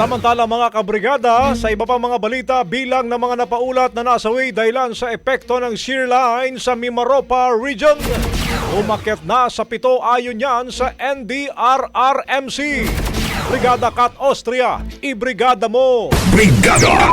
Samantala mga kabrigada, sa iba pang mga balita, bilang ng mga napaulat na nasawi dahilan sa epekto ng shear line sa Mimaropa Region. Umakyat na sa pito ayon yan sa NDRRMC. Brigada Kat Austria, ibrigada mo! Brigada!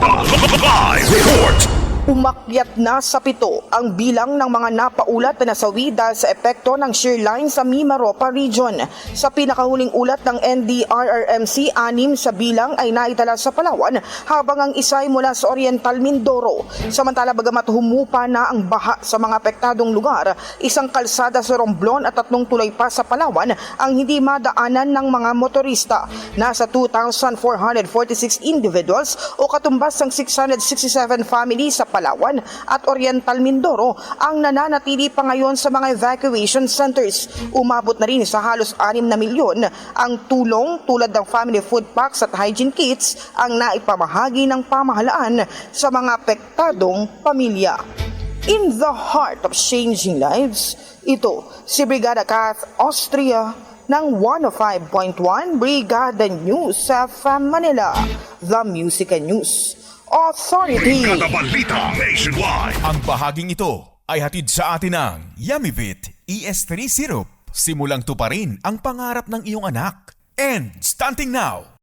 Live report! Umakyat na sa pito ang bilang ng mga napaulat na nasawi dahil sa epekto ng shear line sa Mimaropa Region. Sa pinakahuling ulat ng NDRRMC, anim sa bilang ay naitala sa Palawan habang ang isa ay mula sa Oriental Mindoro. Samantala bagamat humupa na ang baha sa mga apektadong lugar, isang kalsada sa Romblon at tatlong tulay pa sa Palawan ang hindi madaanan ng mga motorista. Nasa 2,446 individuals o katumbas ng 667 families sa Palawan at Oriental Mindoro ang nananatili pa ngayon sa mga evacuation centers. Umabot na rin sa halos 6 na milyon ang tulong tulad ng family food packs at hygiene kits ang naipamahagi ng pamahalaan sa mga apektadong pamilya. In the heart of changing lives, ito si Brigada Kath Austria ng 105.1 Brigada News sa FM Manila, The Music and News Authority. Balita Nationwide! Ang bahaging ito ay hatid sa atin ng Yummy ES3 Syrup. Simulang tuparin ang pangarap ng iyong anak. And stunting now,